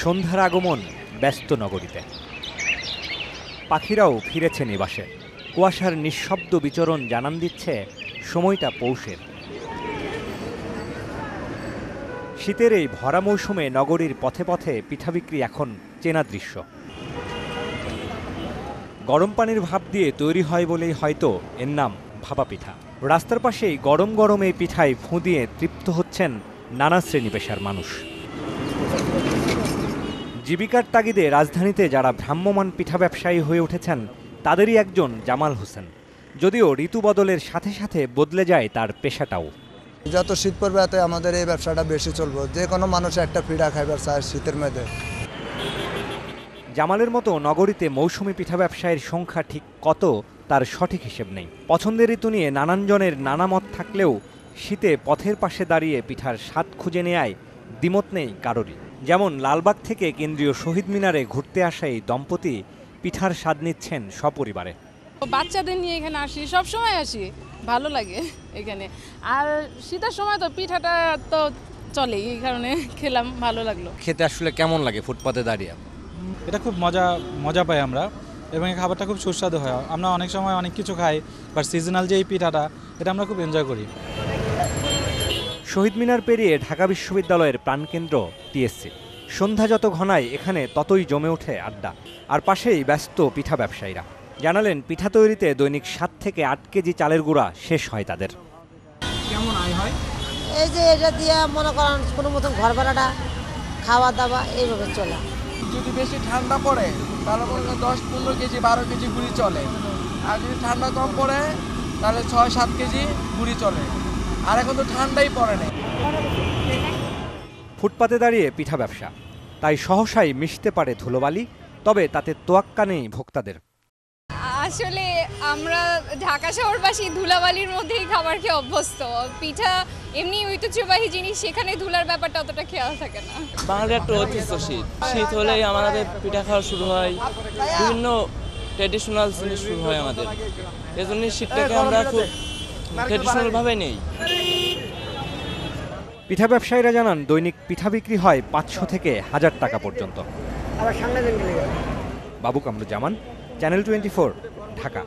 সন্ধ্যার আগমন ব্যস্ত নগরীতে। পাখিরাও ফিরেছে নিবাসে কুয়াশার নিঃশব্দ বিচরণ জানান দিচ্ছে সময়টা পৌষের। শীতের এই ভরা মৌসুমে নগরীর পথে পথে পিঠা বিক্রি এখন চেনা দৃশ্য। গরম পানির ভাপ দিয়ে তৈরি হয় বলেই হয়তো এর নাম ভাপা পিঠা। রাস্তার পাশেই গরম গরম এই পিঠায় ফুঁ দিয়ে তৃপ্ত হচ্ছেন নানা শ্রেণি পেশার মানুষ। জীবিকার তাগিদে রাজধানীতে যারা ভ্রাম্যমাণ পিঠা ব্যবসায়ী হয়ে উঠেছেন তাদেরই একজন জামাল হোসেন। যদিও ঋতু বদলের সাথে সাথে বদলে যায় তার পেশাটাও। যত শীত পড়বে এত আমাদের এই ব্যবসাটা বেশি চলবো। যে কোনো মানুষ একটা পিঠা খাইবার চায় শীতের মধ্যে। জামালের মতো নগরীতে মৌসুমি পিঠা ব্যবসায়ীর সংখ্যা ঠিক কত তার সঠিক হিসেব নেই। পছন্দের ঋতু নিয়ে নানানজনের নানা মত থাকলেও শীতে পথের পাশে দাঁড়িয়ে পিঠার স্বাদ খুঁজে নেয় দ্বিমত নেই কারোরই। যেমন লালবাগ থেকে কেন্দ্রীয় শহীদ মিনারে ঘুরতে আসা এই দম্পতি পিঠার স্বাদ নিচ্ছেন সপরিবারে। বাচ্চাদের নিয়ে এখানে আসি সব সময় আসি ভালো লাগে এখানে। আর শীতের সময় তো পিঠাটা তো চলেই এই কারণে খেলাম ভালো লাগল। খেতে আসলে কেমন লাগে ফুটপাতে দাঁড়িয়ে? এটা খুব মজা মজা পাই আমরা এবং এই খাবারটা খুব সুস্বাদু হয়। আমরা অনেক সময় অনেক কিছু খাই বাট সিজনাল যে এই পিঠাটা এটা আমরা খুব এনজয় করি। শহীদ মিনার পেরিয়ে ঢাকা বিশ্ববিদ্যালয়ের প্রাণকেন্দ্র টিএসসি। সন্ধ্যা যত ঘনায় এখানে ততই জমে ওঠে আড্ডা। আর পাশেই ব্যস্ত পিঠা ব্যবসায়ীরা। জানালেন পিঠা তৈরিতে দৈনিক সাত থেকে আট কেজি চালের গুঁড়া শেষ হয় তাদের। কেমন আয় হয়? এই যে এটা দিয়ে মনে করেন কোনো মতন ঘর ভাড়াটা খাওয়া দাওয়া এইভাবে চলে। যদি বেশি ঠান্ডা পড়ে তাহলে মনে করেন দশ পনেরো কেজি বারো কেজি গুড়ি চলে। আর যদি ঠান্ডা কম পড়ে তাহলে ছয় সাত কেজি গুড়ি চলে। আর এখন তো ঠান্ডাই পড়ে না ফুটপাতে দাঁড়িয়ে পিঠা ব্যবসা। তাই সহসাই মিশতে পারে ধুলোবালি তবে তাতে তোয়াক্কা নেই ভোক্তাদের। আসলে আমরা ঢাকা শহরবাসী ধুলাবালির মধ্যেই খাবার খেয়ে অভ্যস্ত। পিঠা এমনি ঐতিহ্যবাহী জিনিস সেখানে ধুলার ব্যাপারটা অতটা খেয়াল থাকে না। বাঙালির একটা ঐতিহ্য শীত। শীত হলেই আমাদের পিঠা খাওয়া শুরু হয়। বিভিন্ন ট্র্যাডিশনাল জিনিস শুরু হয় আমাদের। এজন্য শীতটাকে আমরা খুব ট্র্যাডিশনাল ভাবে নেই। পিঠা ব্যবসায়ীরা জানান দৈনিক পিঠা বিক্রি হয় পাঁচশো থেকে হাজার টাকা পর্যন্ত। বাবু কামরুজ্জামান চ্যানেল টোয়েন্টি ঢাকা।